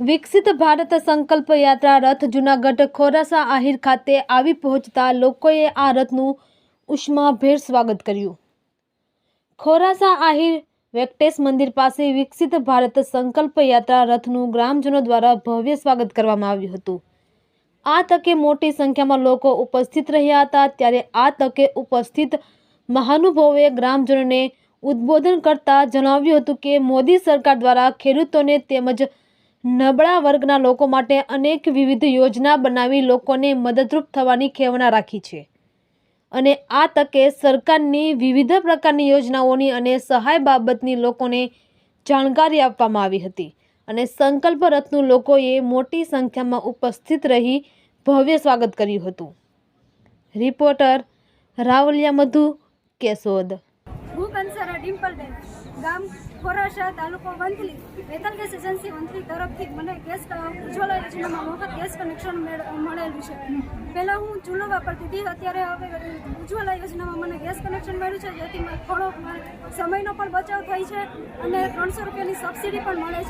વિકસિત ભારત સંકલ્પ યાત્રા રથ જૂનાગઢ ખોરાસા આહિર ખાતે આવી પહોંચતા લોકોએ આ રથનું ઉષ્માભેર સ્વાગત કર્યું. ખોરાસા આહિર વેંકટેશ મંદિર પાસે વિકસિત ભારત સંકલ્પ યાત્રા રથનું ગ્રામજનો દ્વારા ભવ્ય સ્વાગત કરવામાં આવ્યું હતું. આ તકે મોટી સંખ્યામાં લોકો ઉપસ્થિત રહ્યા હતા, ત્યારે આ તકે ઉપસ્થિત મહાનુભાવોએ ગ્રામજનોને ઉદ્બોધન કરતા જણાવ્યું હતું કે મોદી સરકાર દ્વારા ખેડૂતોને તેમજ નબળા વર્ગના લોકો માટે અનેક વિવિધ યોજના બનાવી લોકોને મદદરૂપ થવાની ખેવના રાખી છે. અને આ તકે સરકારની વિવિધ પ્રકારની યોજનાઓની અને સહાય બાબતની લોકોને જાણકારી આપવામાં આવી હતી અને સંકલ્પ રથનું લોકોએ મોટી સંખ્યામાં ઉપસ્થિત રહી ભવ્ય સ્વાગત કર્યું હતું. રિપોર્ટર રાવલિયા મધુ કેશોદ. હું કંસારા ડિમ્પલબેન, ગામ ખોરાશા, તાલુકો વંથલી. વેતન એજન્સી વંથલી તરફથી મને ગેસ ઉજ્જવલા યોજનામાં મફત ગેસ કનેક્શન મેળ- મળેલું છે. પહેલાં હું ચૂલો વાપરતી હતી અત્યારે હવે ઉજ્જવલા યોજનામાં મને ગેસ કનેક્શન મળ્યું છે, જેથી થોડો સમયનો પણ બચાવ થાય છે અને ત્રણસો રૂપિયાની સબસિડી પણ મળે છે.